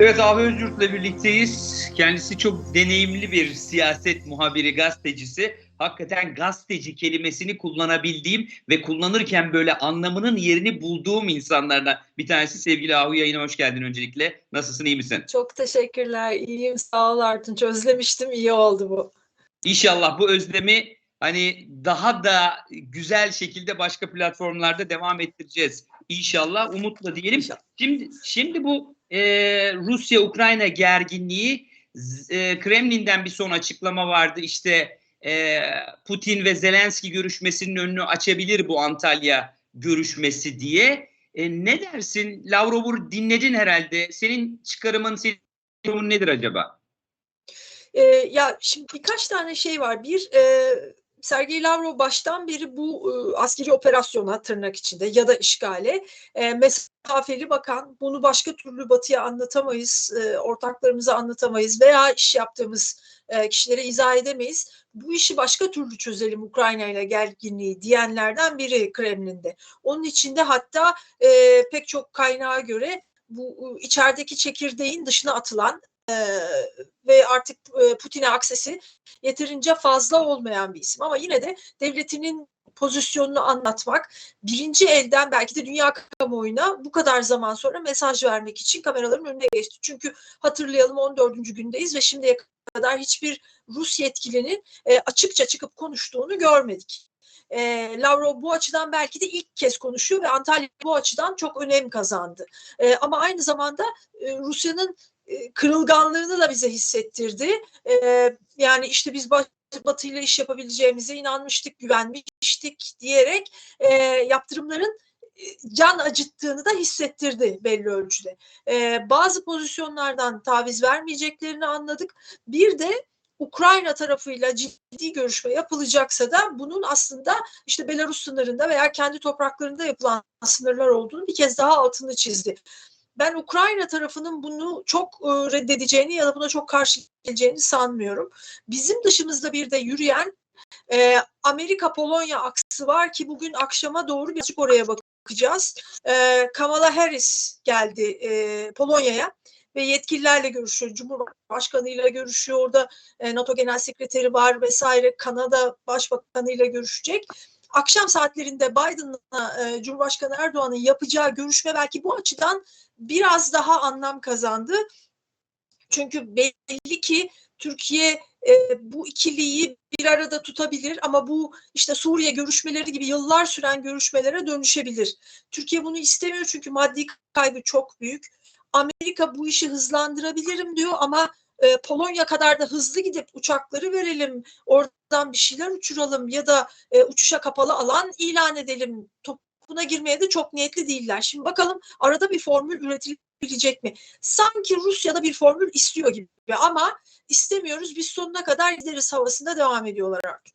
Evet Abi Özgürt'le birlikteyiz. Kendisi çok deneyimli bir siyaset muhabiri, gazetecisi. Hakikaten gazeteci kelimesini kullanabildiğim ve kullanırken böyle anlamının yerini bulduğum insanlardan bir tanesi sevgili Ahu yayına hoş geldin öncelikle. Nasılsın, iyi misin? Çok teşekkürler. İyiyim. Sağ ol Artunç. Özlemiştim. İyi oldu bu. İnşallah bu özlemi hani daha da güzel şekilde başka platformlarda devam ettireceğiz. İnşallah umutla diyelim. İnşallah. Şimdi şimdi bu e, Rusya-Ukrayna gerginliği e, Kremlin'den bir son açıklama vardı. İşte e, Putin ve Zelenski görüşmesinin önünü açabilir bu Antalya görüşmesi diye. E, ne dersin? Lavrov'u dinledin herhalde. Senin çıkarımın, senin yorumun nedir acaba? Ee, ya şimdi birkaç tane şey var. Bir, e, Sergey Lavrov baştan beri bu e, askeri operasyona tırnak içinde ya da işgale e, mesafeli bakan bunu başka türlü batıya anlatamayız, e, ortaklarımıza anlatamayız veya iş yaptığımız e, kişilere izah edemeyiz. Bu işi başka türlü çözelim Ukrayna ile gerginliği diyenlerden biri Kremlin'de. Onun içinde hatta pek çok kaynağa göre bu içerideki çekirdeğin dışına atılan e, ve artık e, Putin'e aksesi yeterince fazla olmayan bir isim. Ama yine de devletinin pozisyonunu anlatmak, birinci elden belki de dünya kamuoyuna bu kadar zaman sonra mesaj vermek için kameraların önüne geçti. Çünkü hatırlayalım 14. gündeyiz ve şimdiye kadar hiçbir Rus yetkilinin e, açıkça çıkıp konuştuğunu görmedik. E, Lavrov bu açıdan belki de ilk kez konuşuyor ve Antalya bu açıdan çok önem kazandı. E, ama aynı zamanda e, Rusya'nın kırılganlığını da bize hissettirdi. E, yani işte biz Batı ile iş yapabileceğimize inanmıştık, güvenmiştik diyerek e, yaptırımların e, can acıttığını da hissettirdi belli ölçüde. E, bazı pozisyonlardan taviz vermeyeceklerini anladık. Bir de Ukrayna tarafıyla ciddi görüşme yapılacaksa da bunun aslında işte Belarus sınırında veya kendi topraklarında yapılan sınırlar olduğunu bir kez daha altını çizdi ben Ukrayna tarafının bunu çok e, reddedeceğini ya da buna çok karşı geleceğini sanmıyorum. Bizim dışımızda bir de yürüyen e, Amerika-Polonya aksı var ki bugün akşama doğru birazcık oraya bakacağız. E, Kamala Harris geldi Polonya'ya ve yetkililerle görüşüyor. Cumhurbaşkanı ile görüşüyor. Orada NATO Genel Sekreteri var vesaire. Kanada Başbakanı ile görüşecek akşam saatlerinde Biden'la e, Cumhurbaşkanı Erdoğan'ın yapacağı görüşme belki bu açıdan biraz daha anlam kazandı. Çünkü belli ki Türkiye e, bu ikiliyi bir arada tutabilir ama bu işte Suriye görüşmeleri gibi yıllar süren görüşmelere dönüşebilir. Türkiye bunu istemiyor çünkü maddi kaybı çok büyük. Amerika bu işi hızlandırabilirim diyor ama e, Polonya kadar da hızlı gidip uçakları verelim, oradan bir şeyler uçuralım ya da e, uçuşa kapalı alan ilan edelim. Topuna girmeye de çok niyetli değiller. Şimdi bakalım arada bir formül üretilebilecek mi? Sanki Rusya'da bir formül istiyor gibi ama istemiyoruz biz sonuna kadar gideriz havasında devam ediyorlar artık.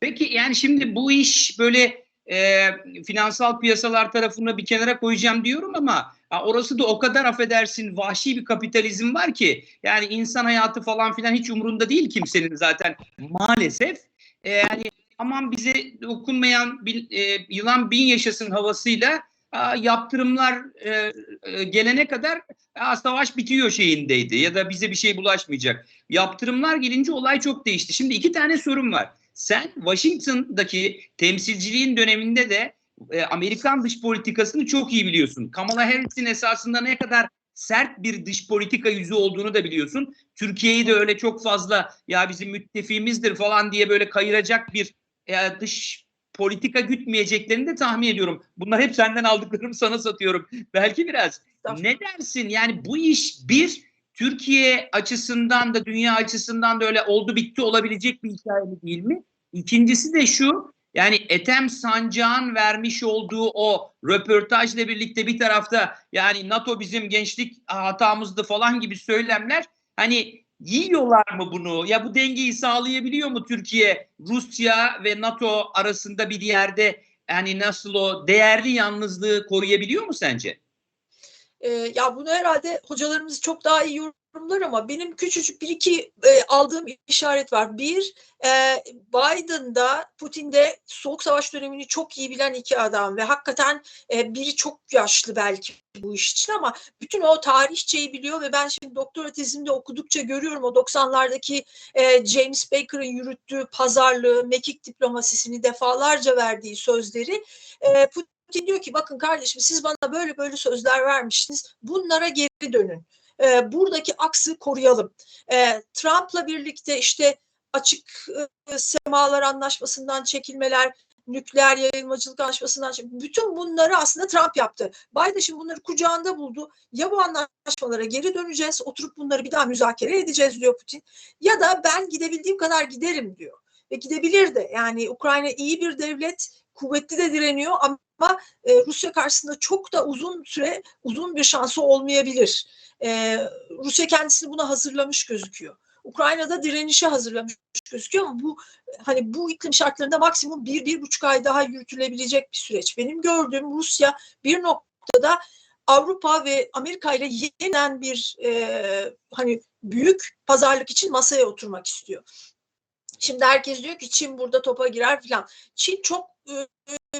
Peki yani şimdi bu iş böyle e, finansal piyasalar tarafını bir kenara koyacağım diyorum ama orası da o kadar affedersin vahşi bir kapitalizm var ki yani insan hayatı falan filan hiç umurunda değil kimsenin zaten maalesef. E, yani aman bize dokunmayan bir, e, yılan bin yaşasın havasıyla a, yaptırımlar e, e, gelene kadar a, savaş bitiyor şeyindeydi ya da bize bir şey bulaşmayacak. Yaptırımlar gelince olay çok değişti. Şimdi iki tane sorun var. Sen Washington'daki temsilciliğin döneminde de e, Amerikan dış politikasını çok iyi biliyorsun. Kamala Harris'in esasında ne kadar sert bir dış politika yüzü olduğunu da biliyorsun. Türkiye'yi de öyle çok fazla ya bizim müttefiğimizdir falan diye böyle kayıracak bir e, dış politika gütmeyeceklerini de tahmin ediyorum. Bunlar hep senden aldıklarımı sana satıyorum. Belki biraz. Ne dersin? Yani bu iş bir Türkiye açısından da dünya açısından da öyle oldu bitti olabilecek bir hikaye mi değil mi? İkincisi de şu yani Ethem Sancak'ın vermiş olduğu o röportajla birlikte bir tarafta yani NATO bizim gençlik hatamızdı falan gibi söylemler hani yiyorlar mı bunu? Ya bu dengeyi sağlayabiliyor mu Türkiye, Rusya ve NATO arasında bir yerde yani nasıl o değerli yalnızlığı koruyabiliyor mu sence? E, ya bunu herhalde hocalarımız çok daha iyi yorumlar ama benim küçücük bir iki e, aldığım işaret var. Bir, e, Biden'da Putin'de soğuk savaş dönemini çok iyi bilen iki adam ve hakikaten e, biri çok yaşlı belki bu iş için ama bütün o tarihçeyi biliyor ve ben şimdi doktora tezimde okudukça görüyorum o 90'lardaki e, James Baker'ın yürüttüğü pazarlığı, mekik diplomasisini defalarca verdiği sözleri e, Putin diyor ki bakın kardeşim siz bana böyle böyle sözler vermiştiniz bunlara geri dönün. E, buradaki aksı koruyalım. E, Trump'la birlikte işte açık e, semalar anlaşmasından çekilmeler, nükleer yayılmacılık anlaşmasından bütün bunları aslında Trump yaptı. Biden şimdi bunları kucağında buldu. Ya bu anlaşmalara geri döneceğiz, oturup bunları bir daha müzakere edeceğiz diyor Putin. Ya da ben gidebildiğim kadar giderim diyor. Ve gidebilir de. Yani Ukrayna iyi bir devlet, kuvvetli de direniyor ama e, Rusya karşısında çok da uzun süre uzun bir şansı olmayabilir. E, Rusya kendisini buna hazırlamış gözüküyor. Ukrayna'da direnişe hazırlamış gözüküyor ama bu hani bu iklim şartlarında maksimum bir, bir buçuk ay daha yürütülebilecek bir süreç. Benim gördüğüm Rusya bir noktada Avrupa ve Amerika ile yeniden bir e, hani büyük pazarlık için masaya oturmak istiyor. Şimdi herkes diyor ki Çin burada topa girer filan. Çin çok e,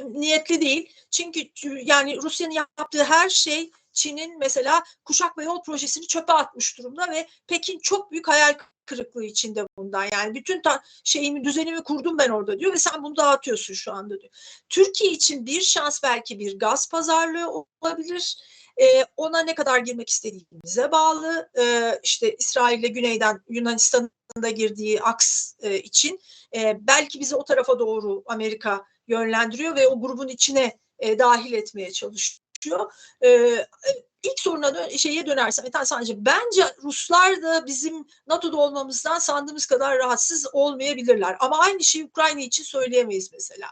niyetli değil. Çünkü yani Rusya'nın yaptığı her şey Çin'in mesela kuşak ve yol projesini çöpe atmış durumda ve Pekin çok büyük hayal kırıklığı içinde bundan. Yani bütün ta, şeyimi düzenimi kurdum ben orada diyor ve sen bunu dağıtıyorsun şu anda diyor. Türkiye için bir şans belki bir gaz pazarlığı olabilir. Ee, ona ne kadar girmek istediğimize bağlı. Ee, işte İsrail ile güneyden Yunanistan'ın da girdiği aks e, için e, belki bizi o tarafa doğru Amerika yönlendiriyor ve o grubun içine e, dahil etmeye çalışıyor. E, ilk soruna dön şeye dönersem Metan Sancı bence Ruslar da bizim NATO'da olmamızdan sandığımız kadar rahatsız olmayabilirler. Ama aynı şeyi Ukrayna için söyleyemeyiz mesela.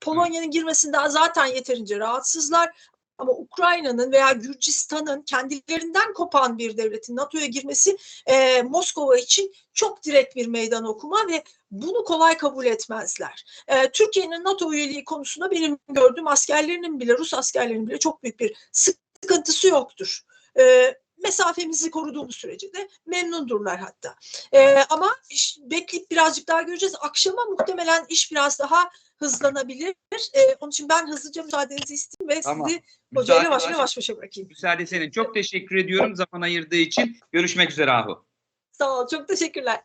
Polonya'nın girmesinden zaten yeterince rahatsızlar. Ama Ukrayna'nın veya Gürcistan'ın kendilerinden kopan bir devletin NATO'ya girmesi e, Moskova için çok direkt bir meydan okuma ve bunu kolay kabul etmezler. E, Türkiye'nin NATO üyeliği konusunda benim gördüğüm askerlerinin bile Rus askerlerinin bile çok büyük bir sıkıntısı yoktur. E, mesafemizi koruduğumuz sürece de memnundurlar hatta. E, ama iş, bekleyip birazcık daha göreceğiz. Akşama muhtemelen iş biraz daha hızlanabilir. E, onun için ben hızlıca müsaadenizi isteyeyim ve Tamam. sizi hocayla baş baş başa bırakayım. Müsaade senin. Çok teşekkür ediyorum zaman ayırdığı için. Görüşmek üzere Ahu. Sağ ol, çok teşekkürler.